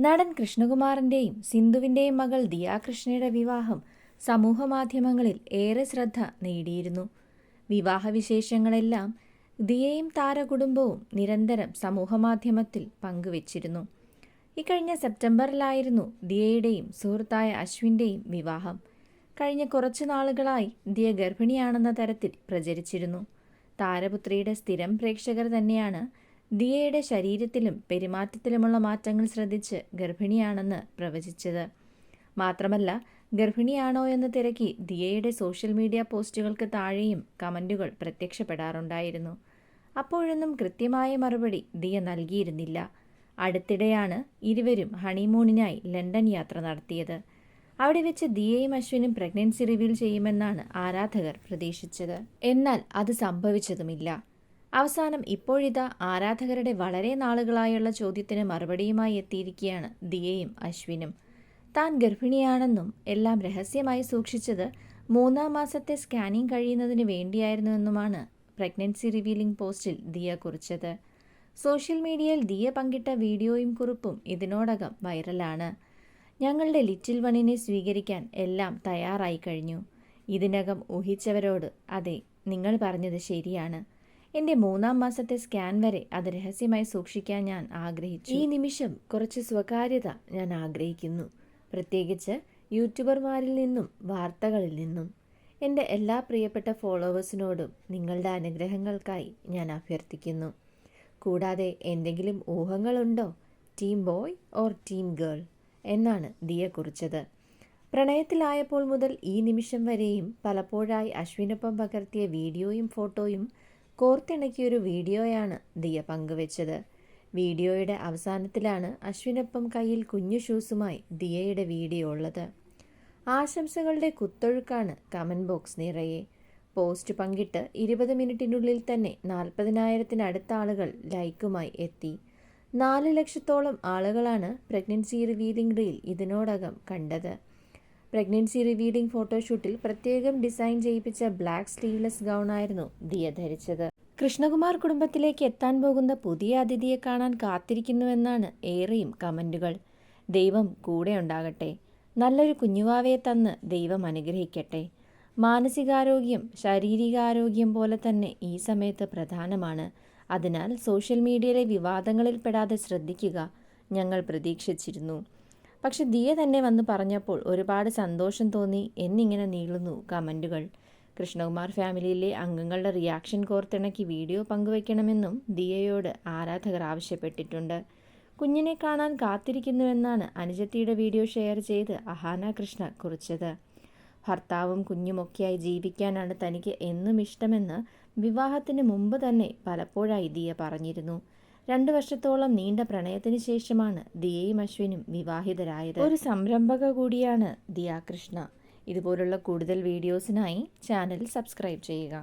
നടൻ കൃഷ്ണകുമാറിന്റെയും സിന്ധുവിന്റെയും മകൾ ദിയാകൃഷ്ണയുടെ വിവാഹം സമൂഹമാധ്യമങ്ങളിൽ ഏറെ ശ്രദ്ധ നേടിയിരുന്നു. വിവാഹവിശേഷങ്ങളെല്ലാം ദിയയും താരകുടുംബവും നിരന്തരം സമൂഹമാധ്യമത്തിൽ പങ്കുവച്ചിരുന്നു. ഇക്കഴിഞ്ഞ സെപ്റ്റംബറിലായിരുന്നു ദിയയുടെയും സുഹൃത്തായ അശ്വിന്റെയും വിവാഹം. കഴിഞ്ഞ കുറച്ചു നാളുകളായി ദിയ ഗർഭിണിയാണെന്ന തരത്തിൽ പ്രചരിച്ചിരുന്നു. താരപുത്രിയുടെ സ്ഥിരം പ്രേക്ഷകർ തന്നെയാണ് ദിയയുടെ ശരീരത്തിലും പെരുമാറ്റത്തിലുമുള്ള മാറ്റങ്ങൾ ശ്രദ്ധിച്ച് ഗർഭിണിയാണെന്ന് പ്രവചിച്ചത്. മാത്രമല്ല ഗർഭിണിയാണോ എന്ന് തിരക്കി ദിയയുടെ സോഷ്യൽ മീഡിയ പോസ്റ്റുകൾക്ക് താഴെയും കമന്റുകൾ പ്രത്യക്ഷപ്പെടാറുണ്ടായിരുന്നു. അപ്പോഴൊന്നും കൃത്യമായ മറുപടി ദിയ നൽകിയിരുന്നില്ല. അടുത്തിടെയാണ് ഇരുവരും ഹണിമൂണിനായി ലണ്ടൻ യാത്ര നടത്തിയത്. അവിടെ വെച്ച് ദിയയും അശ്വിനും പ്രഗ്നൻസി റിവീൽ ചെയ്യുമെന്നാണ് ആരാധകർ പ്രതീക്ഷിച്ചത്. എന്നാൽ അത് സംഭവിച്ചതുമില്ല. അവസാനം ഇപ്പോഴിതാ ആരാധകരുടെ വളരെ നാളുകളായുള്ള ചോദ്യത്തിന് മറുപടിയുമായി എത്തിയിരിക്കുകയാണ് ദിയയും അശ്വിനും. താൻ ഗർഭിണിയാണെന്നും എല്ലാം രഹസ്യമായി സൂക്ഷിച്ചത് മൂന്നാം മാസത്തെ സ്കാനിംഗ് കഴിയുന്നതിന് വേണ്ടിയായിരുന്നുവെന്നുമാണ് പ്രഗ്നൻസി റിവീലിംഗ് പോസ്റ്റിൽ ദിയ കുറിച്ചത്. സോഷ്യൽ മീഡിയയിൽ ദിയ പങ്കിട്ട വീഡിയോയും കുറിപ്പും ഇതിനോടകം വൈറലാണ്. ഞങ്ങളുടെ ലിറ്റിൽ വണ്ണിനെ സ്വീകരിക്കാൻ എല്ലാം തയ്യാറായി കഴിഞ്ഞു. ഇതിനകം ഊഹിച്ചവരോട് അതെ നിങ്ങൾ പറഞ്ഞത് ശരിയാണ്. എന്റെ മൂന്നാം മാസത്തെ സ്കാൻ വരെ അത് രഹസ്യമായി സൂക്ഷിക്കാൻ ഞാൻ ആഗ്രഹിച്ചു. ഈ നിമിഷം കുറച്ച് സ്വകാര്യത ഞാൻ ആഗ്രഹിക്കുന്നു. പ്രത്യേകിച്ച് യൂട്യൂബർമാരിൽ നിന്നും വാർത്തകളിൽ നിന്നും. എന്റെ എല്ലാ പ്രിയപ്പെട്ട ഫോളോവേഴ്സിനോടും നിങ്ങളുടെ അനുഗ്രഹങ്ങൾക്കായി ഞാൻ അഭ്യർത്ഥിക്കുന്നു. കൂടാതെ എന്തെങ്കിലും ഊഹങ്ങളുണ്ടോ? Team boy or team girl? എന്നാണ് ദിയ കുറിച്ചത്. പ്രണയത്തിലായപ്പോൾ മുതൽ ഈ നിമിഷം വരെയും പലപ്പോഴായി അശ്വിനൊപ്പം പകർത്തിയ വീഡിയോയും ഫോട്ടോയും കോർത്തിണക്കിയൊരു വീഡിയോയാണ് ദിയ പങ്കുവച്ചത്. വീഡിയോയുടെ അവസാനത്തിലാണ് അശ്വിനൊപ്പം കയ്യിൽ കുഞ്ഞു ഷൂസുമായി ദിയയുടെ വീഡിയോ ഉള്ളത്. ആശംസകളുടെ കുത്തൊഴുക്കാണ് കമന്റ് ബോക്സ് നിറയെ. പോസ്റ്റ് പങ്കിട്ട് ഇരുപത് മിനിറ്റിനുള്ളിൽ തന്നെ നാൽപ്പതിനായിരത്തിനടുത്ത ആളുകൾ ലൈക്കുമായി എത്തി. നാല് ലക്ഷത്തോളം ആളുകളാണ് പ്രഗ്നൻസി റിവീലിംഗ് റീൽ ഇതിനോടകം കണ്ടത്. പ്രഗ്നൻസി റിവീലിംഗ് ഫോട്ടോഷൂട്ടിൽ പ്രത്യേകം ഡിസൈൻ ചെയ്യിപ്പിച്ച ബ്ലാക്ക് സ്ലീവ്ലെസ് ഗൗണായിരുന്നു ദിയ ധരിച്ചത്. കൃഷ്ണകുമാർ കുടുംബത്തിലേക്ക് എത്താൻ പോകുന്ന പുതിയ അതിഥിയെ കാണാൻ കാത്തിരിക്കുന്നുവെന്നാണ് ഏറെയും കമന്റുകൾ ദൈവം കൂടെ ഉണ്ടാകട്ടെ. നല്ലൊരു കുഞ്ഞുവാവയെ തന്ന് ദൈവം അനുഗ്രഹിക്കട്ടെ. മാനസികാരോഗ്യം ശാരീരികാരോഗ്യം പോലെ തന്നെ ഈ സമയത്ത് പ്രധാനമാണ്. അതിനാൽ സോഷ്യൽ മീഡിയയിലെ വിവാദങ്ങളിൽ പെടാതെ ശ്രദ്ധിക്കുക ഞങ്ങൾ പ്രതീക്ഷിച്ചിരുന്നു. പക്ഷെ ദിയ തന്നെ വന്ന് പറഞ്ഞപ്പോൾ ഒരുപാട് സന്തോഷം തോന്നി എന്നിങ്ങനെ നീളുന്നു കമന്റുകൾ കൃഷ്ണകുമാർ ഫാമിലിയിലെ അംഗങ്ങളുടെ റിയാക്ഷൻ കോർത്തിണക്കി വീഡിയോ പങ്കുവയ്ക്കണമെന്നും ദിയയോട് ആരാധകർ ആവശ്യപ്പെട്ടിട്ടുണ്ട്. കുഞ്ഞിനെ കാണാൻ കാത്തിരിക്കുന്നുവെന്നാണ് അനുജത്തിയുടെ വീഡിയോ ഷെയർ ചെയ്ത് അഹാന കൃഷ്ണ കുറിച്ചത്. ഭർത്താവും കുഞ്ഞുമൊക്കെയായി ജീവിക്കാനാണ് തനിക്ക് എന്നും ഇഷ്ടമെന്ന് വിവാഹത്തിന് മുമ്പ് തന്നെ പലപ്പോഴായി ദിയ പറഞ്ഞിരുന്നു. രണ്ടു വർഷത്തോളം നീണ്ട പ്രണയത്തിന് ശേഷമാണ് ദിയയും അശ്വിനും വിവാഹിതരായത്. ഒരു സംരംഭക കൂടിയാണ് ദിയ കൃഷ്ണ. ഇതുപോലുള്ള കൂടുതൽ വീഡിയോസിനായി ചാനൽ സബ്സ്ക്രൈബ് ചെയ്യുക.